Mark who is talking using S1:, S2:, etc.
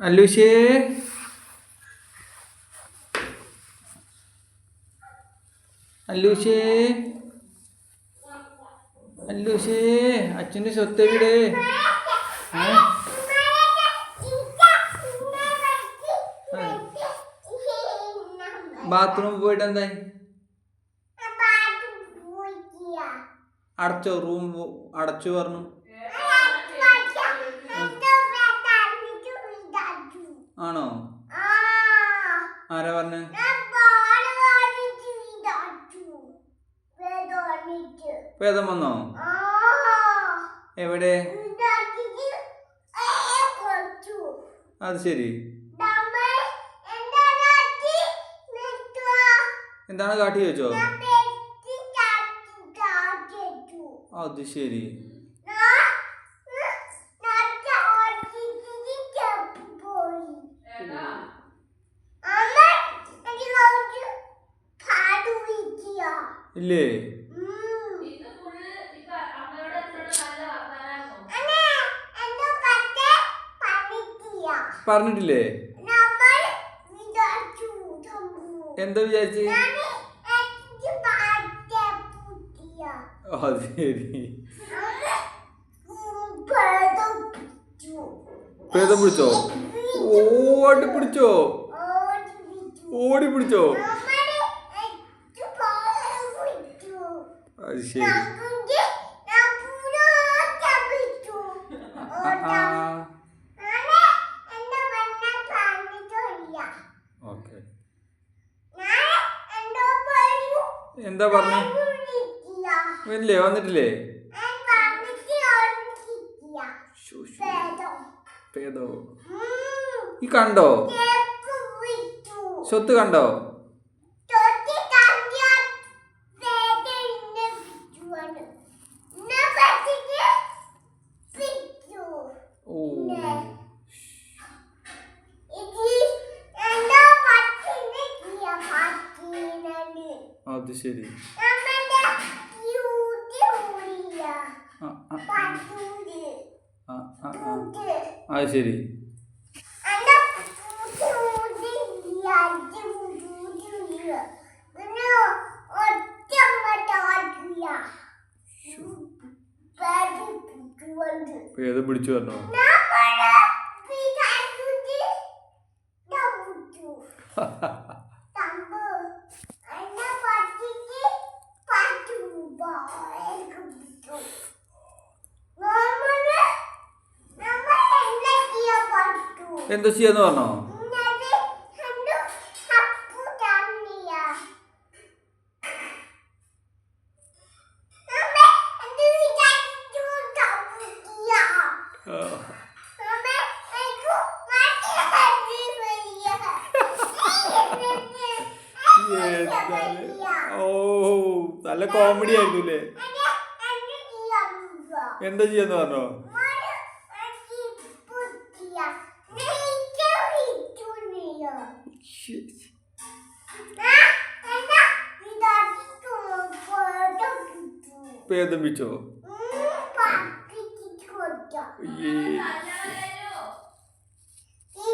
S1: അല്ലൂഷേ. അല്ലൂഷേ. അല്ലൂഷേ അച്ഛന്റെ സ്വത്ത് എവിടെ? ബാത്റൂം പോയിട്ട് എന്തായി? അടച്ചോ റൂം അടച്ചു പറഞ്ഞു. പറഞ്ഞ വേദം വന്നോ? എവിടെ? അത് ശരി. എന്താണ് കാട്ടി വെച്ചോ അത് ശരി. ഇല്ലേ? പറഞ്ഞിട്ടില്ലേ? എന്താ വിചാരിച്ച്? അത് പിടിച്ചോ? ഓടി പിടിച്ചോ? ഓടി പിടിച്ചോ? അത് ശരി. ഓക്കെ. എന്താ പറഞ്ഞു. ഇല്ലേ വന്നിട്ടില്ലേ? ഈ കണ്ടോ? സ്വത്ത് കണ്ടോ? അത് ശരി. അത് ശരി ആ, പിടിച്ചു ആ, ആ. അത് ശരി പ്രേതം പിടിച്ചു പറഞ്ഞോ എന്താ ചെയ്യാന്ന് പറഞ്ഞോ? ഓ നല്ല കോമഡി ആയിരുന്നു അല്ലേ എന്താ ചെയ്യാന്ന് പറഞ്ഞോ ശ്ശി. പ്രേതം പിടിച്ചോ? അയ്യേ.